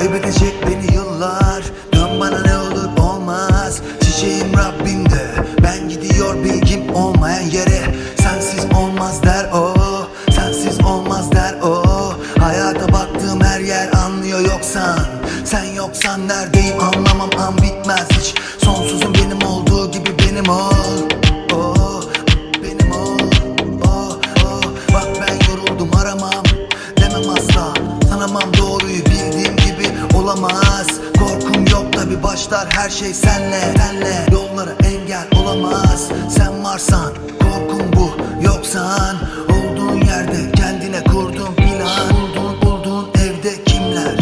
Kaybedecek beni yıllar. Dön bana ne olur olmaz. Çiçeğim Rabbimde. Ben gidiyor bilgim olmayan yere. Sensiz olmaz der o. Sensiz olmaz der o. Hayata baktığım her yer anlıyor yoksan. Sen yoksan neredeyim anlamam. An bitmez olamaz. Korkum yok tabi başlar her şey senle Senle. Yollara engel olamaz. Sen varsan korkum bu Yoksan olduğun yerde kendine kurdun plan. Bulduğun bulduğun evde kimler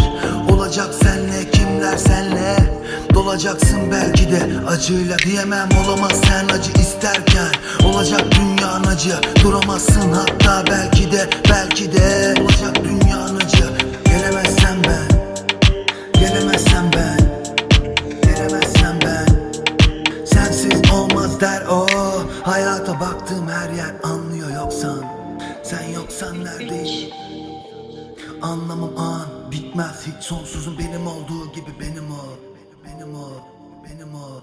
Olacak senle kimler senle? Dolacaksın belki de acıyla. Diyemem olamaz sen acı isterken Olacak dünyanın acı duramazsın hatta belki de belki de Olacak Hayata baktığım her yer anlıyor yoksan. Sen yoksan neredeyim? Anlamam an bitmez. Hiç sonsuzun benim olduğu gibi benim o. Benim o. Benim o